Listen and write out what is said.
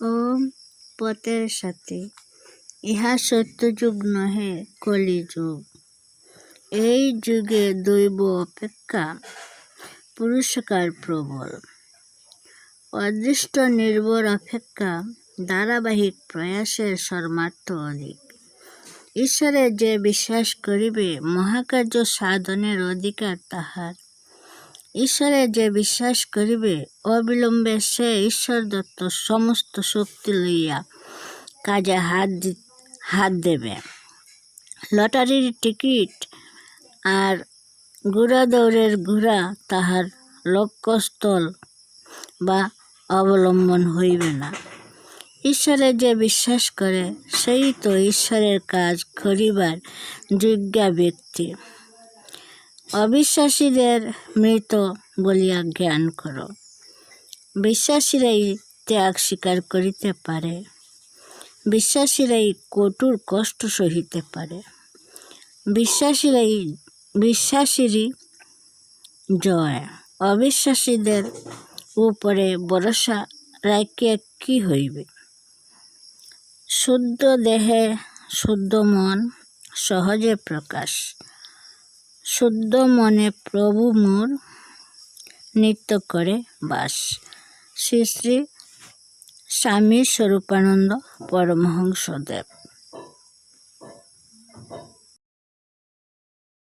ও পথের সাথে। ইহা সত্যযুগ নহে, কলিযুগ। এই যুগে দৈব অপেক্ষা পুরস্কার প্রবল। অদৃষ্ট নির্ভর অপেক্ষা ধারাবাহিক প্রয়াসের সর্মার্থ অধিক। ঈশ্বরে যে বিশ্বাস করিবে, মহাকার্য সাধনের অধিকার তাহার। ঈশ্বরে যে বিশ্বাস করিবে, অবিলম্বে সে ঈশ্বর দত্ত সমস্ত শক্তি লইয়া কাজে হাত হাত দেবে। লটারির টিকিট আর ঘোড়া দৌড়ের ঘোড়া তাহার লক্ষ্যস্থল বা অবলম্বন হইবে না। ঈশ্বরে যে বিশ্বাস করে, সেই তো ঈশ্বরের কাজ করিবার যোগ্যা ব্যক্তি। অবিশ্বাসীদের মৃত বলিয়া জ্ঞান করো। বিশ্বাসীরাই ত্যাগ স্বীকার করিতে পারে। বিশ্বাসীরাই কঠোর কষ্ট সহিতে পারে। বিশ্বাসীরাই, বিশ্বাসীরই জয়। অবিশ্বাসীদের উপরে ভরসা রাখিয়া কি হইবে? শুদ্ধ দেহে, শুদ্ধ মন, সহজে প্রকাশ। শুদ্ধ মনে প্রভু মোর নৃত্য করে বাস। শ্রী শ্রী স্বামী স্বরূপানন্দ পরমহংসদেব।